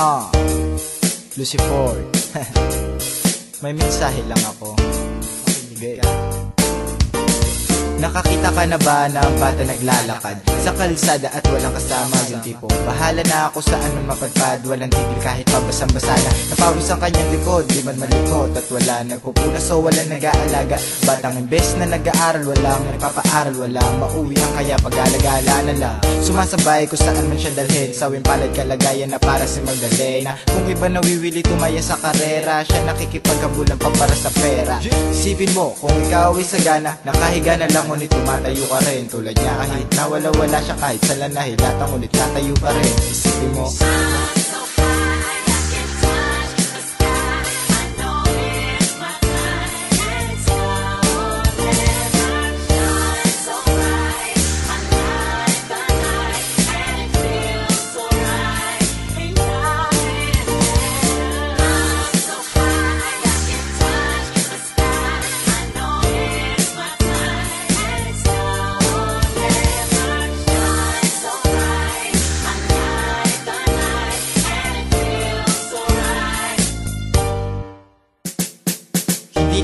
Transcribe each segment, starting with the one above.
Ah, Lucy Ford. May mensahe lang ako. Makinig ka. Nakakita ka na ba ng bata naglalakad Sa kalsada at walang kasama? Yung tipo Bahala na ako saan man mapadpad Walang tigil kahit pabasang-basa na. Napawis ang kanyang likod, di man malikot At wala nagpupunas o wala nag-aalaga. Batang imbes na nag-aaral Walang nagpapaaral, walang mauwi ang kaya pag-alagala na lang. Sumasabay kung saan man siya dalhin Sawing palad kalagayan na para si Magdalena. Kung iba nawiwili tumaya sa karera Siya nakikipagkabulan pa para sa pera. Isipin mo kung ikaw ay sagana Nakahiga na lang ngunit tumatayo ka rin Tulad niya kahit nawala-wala siya kahit sa lanahe Lata ngunit tatayo pa rin. Isipin mo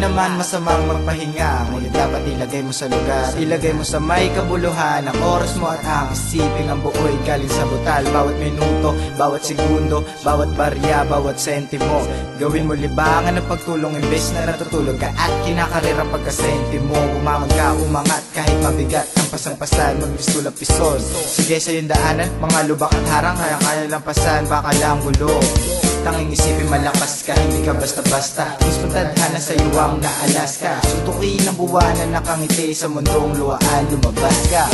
naman masamang magpahinga. Ngunit dapat ilagay mo sa lugar Ilagay mo sa may kabuluhan Ang oras mo at ang isipin Ang buoy galing sa butal. Bawat minuto, bawat segundo Bawat barya, bawat sentimo. Gawin mo libangan ng pagtulong Imbes na natutulog ka at kinakarera pagkasenti mo Umamag ka, umangat kahit mabigat Ang pasang-pasan, magbistula pisol Sige sa iyong daanan, mga lubak at harang Kaya-kaya lang pasan, baka lang gulo. Tanging isipin malakas ka, hindi ka basta-basta. Mas matadhana sa iyo ang naalas ka. Sutukin ang buwanan nakangiti sa mundong luwaan Lumabas ka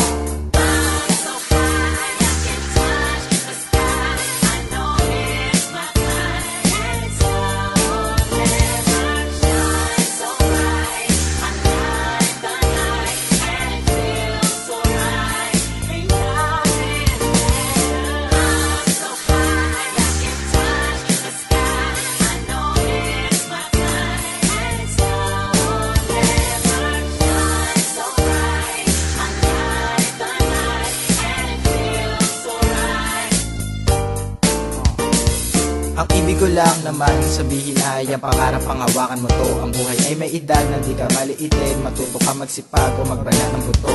Ang ibig ko lang naman sabihin ay ang pangarap pangawakan mo to. Ang buhay ay may edad na di ka maliitin. Matuto ka magsipag o magbanat ng buto.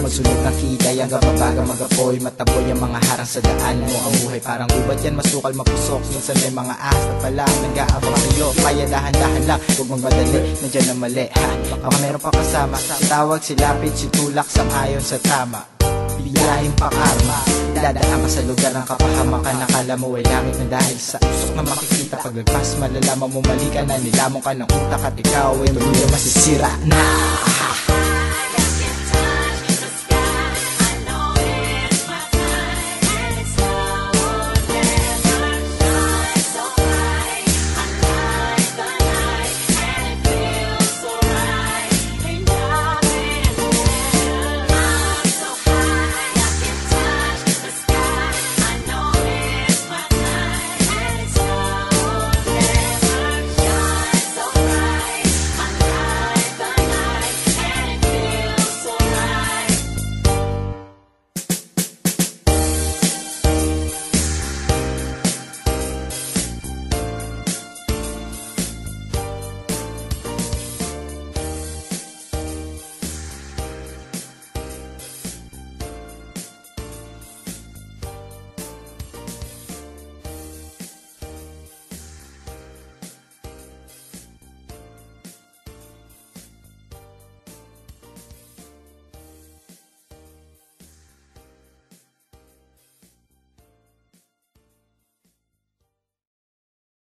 Magsunod ng kitay hanggang mabaga magapoy. Mataboy ang mga harang sa daan mo. Ang buhay parang gubat yan masukal mapusok. Minsan may mga ahas na pala nag-aabang sa'yo Kaya dahan-dahan lang huwag magmadali Nandiyan na mali ha? Baka meron pa kasama. Tawag si Lapid si Tulak sang ayon sa tama Biyahin pa karma Dadaan sa lugar ng kapahamakan. Nakala mo ay langit na dahil sa usok na makikita. Paglagpas malalaman mo mali ka na. Nilamong ka ng utak at ikaw ay tuluyan masisira na